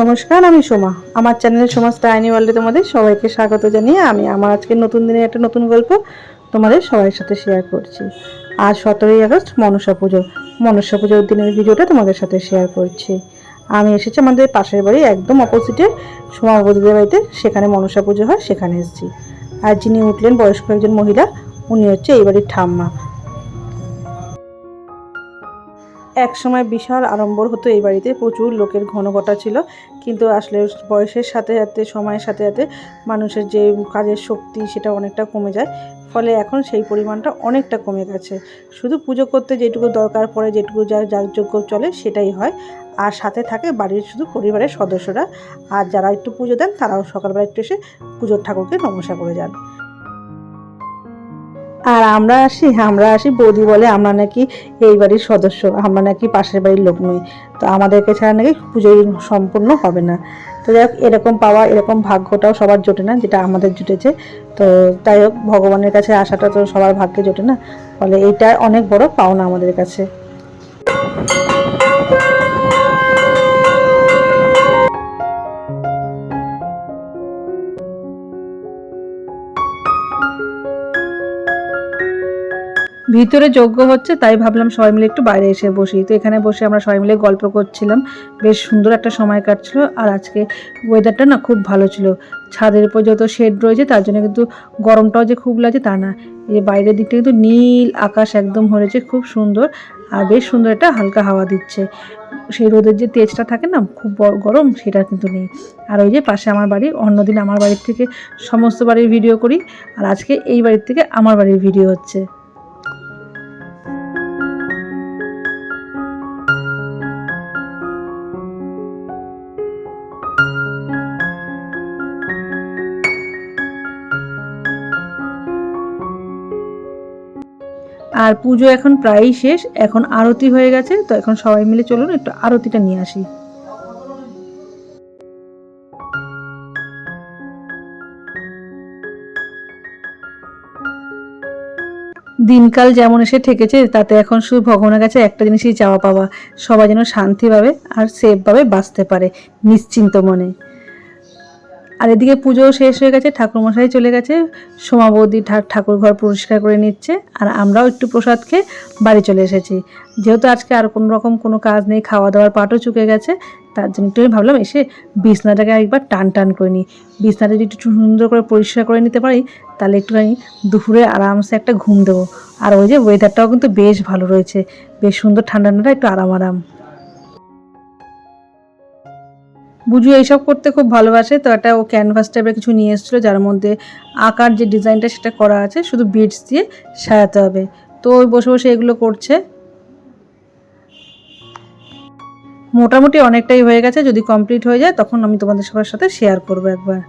নমস্কার, আমি সোমা। আমার চ্যানেল সোমাস টাইনি ওয়ার্ল্ডে তোমাদের সবাইকে স্বাগত জানিয়ে আমি আমার আজকে নতুন দিনের একটা নতুন গল্প তোমাদের সবার সাথে শেয়ার করছি। আজ সতেরোই আগস্ট, মনসা পুজো। মনসা পুজোর দিনের ভিডিওটা তোমাদের সাথে শেয়ার করছি। আমি এসেছি আমাদের পাশের বাড়ি, একদম অপোজিটে সোমা বৌদিদের বাড়িতে। সেখানে মনসা পুজো হয়, সেখানে এসেছি। আর যিনি উঠলেন, বয়স্ক একজন মহিলা, উনি হচ্ছে এই বাড়ির ঠাম্মা। এক সময় বিশাল আড়ম্বর হতো এই বাড়িতে, প্রচুর লোকের ঘনঘটা ছিল। কিন্তু আসলে বয়সের সাথে সাথে, সময়ের সাথে সাথে মানুষের যে কাজের শক্তি সেটা অনেকটা কমে যায়। ফলে এখন সেই পরিমাণটা অনেকটা কমে গেছে। শুধু পুজো করতে যেটুকু দরকার পড়ে, যেটুকু যা যাগযজ্ঞ চলে সেটাই হয়। আর সাথে থাকে বাড়ির শুধু পরিবারের সদস্যরা। আর যারা একটু পুজো দেন, তারাও সকালবেলা একটু এসে পুজোর ঠাকুরকে নমস্কার করে যান। আর আমরা আসি আমরা আসি বৌদি বলে, আমরা নাকি এই বাড়ির সদস্য, আমরা নাকি পাশের বাড়ির লোক নই। তো আমাদেরকে ছাড়া নাকি পুজোই সম্পূর্ণ হবে না। তো যাই হোক, এরকম পাওয়া, এরকম ভাগ্যটাও সবার জোটে না, যেটা আমাদের জুটেছে। তো তাই হোক, ভগবানের কাছে আসাটা তো সবার ভাগ্যে জোটে না। ফলে এইটা অনেক বড় পাওনা আমাদের কাছে। ভিতরে যজ্ঞ হচ্ছে, তাই ভাবলাম সবাই মিলে একটু বাইরে এসে বসি। তো এখানে বসে আমরা সবাই মিলে গল্প করছিলাম। বেশ সুন্দর একটা সময় কাটছিল আর আজকে ওয়েদারটা না খুব ভালো ছিল। ছাদের উপর যত শেড রয়েছে, তার জন্য কিন্তু গরমটাও যে খুব লাগছে তা না। এই বাইরের দিকটা কিন্তু নীল আকাশ একদম হয়েছে খুব সুন্দর। আর বেশ সুন্দর একটা হালকা হাওয়া দিচ্ছে। সেই রোদের যে তেজটা থাকে না, খুব গরম, সেটা কিন্তু নেই। আর ওই যে পাশে আমার বাড়ি, অন্যদিন আমার বাড়ির থেকে সমস্ত বাড়ির ভিডিও করি। আর আজকে এই বাড়ির থেকে আমার বাড়ির ভিডিও হচ্ছে। আর পুজো এখন প্রায়ই শেষ, এখন আরতি হয়ে গেছে, তো এখন সবাই মিলে চলুন একটু আরতিটা নিয়ে আসি। দিনকাল যেমন এসে ঠেকেছে, তাতে এখন শুধু ভগবানের কাছে একটা জিনিসই চাওয়া পাওয়া, সবাই যেন শান্তিভাবে আর সেফভাবে বাঁচতে পারে, নিশ্চিন্ত মনে। আর এদিকে পুজো শেষ হয়ে গেছে, ঠাকুরমশাই চলে গেছে, সোমা বৌদি ঠাকুর ঘর পরিষ্কার করে নিচ্ছে, আর আমরাও একটু প্রসাদ খেয়ে বাড়ি চলে এসেছি। যেহেতু আজকে আর কোনো রকম কোনো কাজ নেই খাওয়া দাওয়ার পাটও চুকে গেছে, তার জন্য একটু আমি ভাবলাম এসে বিছনাটাকে একবার টান টান করে নিই। বিছনাটা যদি একটু সুন্দর করে পরিষ্কার করে নিতে পারি, তাহলে একটুখানি দুপুরে আরামসে একটা ঘুম দেবো। আর ওই যে ওয়েদারটাও কিন্তু বেশ ভালো রয়েছে, বেশ সুন্দর ঠান্ডা ঠান্ডা, একটু আরাম আরাম। বুঝু এইসব করতে খুব ভালোবাসে, তো একটা ও ক্যানভাস টাইপের কিছু নিয়ে এসেছিল, যার মধ্যে আঁকার যে ডিজাইনটা সেটা করা আছে, শুধু বিডস দিয়ে সাজাতে হবে। তো ওই বসে বসে এগুলো করছে। মোটামুটি অনেকটাই হয়ে গেছে, যদি কমপ্লিট হয়ে যায়, তখন আমি তোমাদের সবার সাথে শেয়ার করব একবার।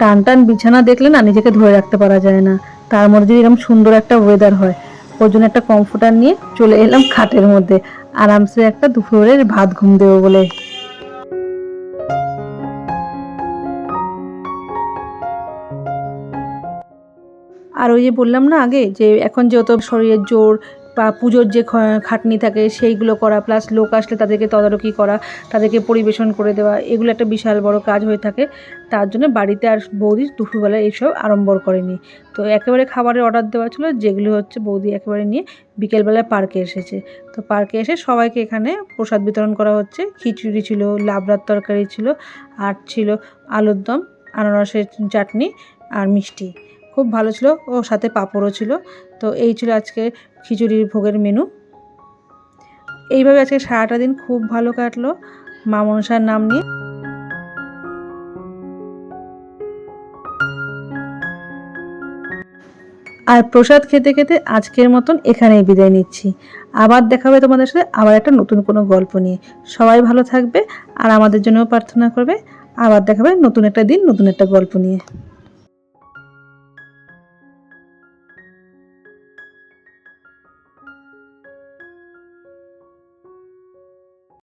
টান টান বিছানা দেখলে না, নিজেকে ধরে রাখতে পারা যায় না। তার মধ্যে যদি এরকম সুন্দর একটা ওয়েদার হয় ওর জন্য একটা কমফোর্টার নিয়ে চলে এলাম খাটের মধ্যে। আরামসে একটা দুপুরের ভাত ঘুম দেবো বলে। আর ওই যে বললাম না আগে, যে এখন যেহেতু শরীরের জোর বা পুজোর যে খাটনি থাকে সেইগুলো করা প্লাস লোক আসলে তাদেরকে তদারকি করা, তাদেরকে পরিবেশন করে দেওয়া, এগুলো একটা বিশাল বড় কাজ হয়ে থাকে। তার জন্য বাড়িতে আর বৌদি দুপুরবেলা এইসব আড়ম্বর করেনি। তো একেবারে খাবারের অর্ডার দেওয়া ছিল, যেগুলো হচ্ছে বৌদি একেবারে নিয়ে বিকেলবেলায় পার্কে এসেছে। তো পার্কে এসে সবাইকে এখানে প্রসাদ বিতরণ করা হচ্ছে। খিচুড়ি ছিল, লাবড়ার তরকারি ছিল, আর ছিল আলুর দম, আনারসের চাটনি, আর মিষ্টি। খুব ভালো ছিল ও সাথে পাঁপড়ও ছিল। তো এই ছিল আজকে খিচুড়ির ভোগের মেনু এইভাবে আজকে সারাটা দিন খুব ভালো কাটলো মা মনসার নাম নিয়ে। আর প্রসাদ খেতে খেতে আজকের মতন এখানেই বিদায় নিচ্ছি। আবার দেখা হবে তোমাদের সাথে আবার একটা নতুন কোনো গল্প নিয়ে। সবাই ভালো থাকবে আর আমাদের জন্যও প্রার্থনা করবে। আবার দেখাবে নতুন একটা দিন, নতুন একটা গল্প নিয়ে।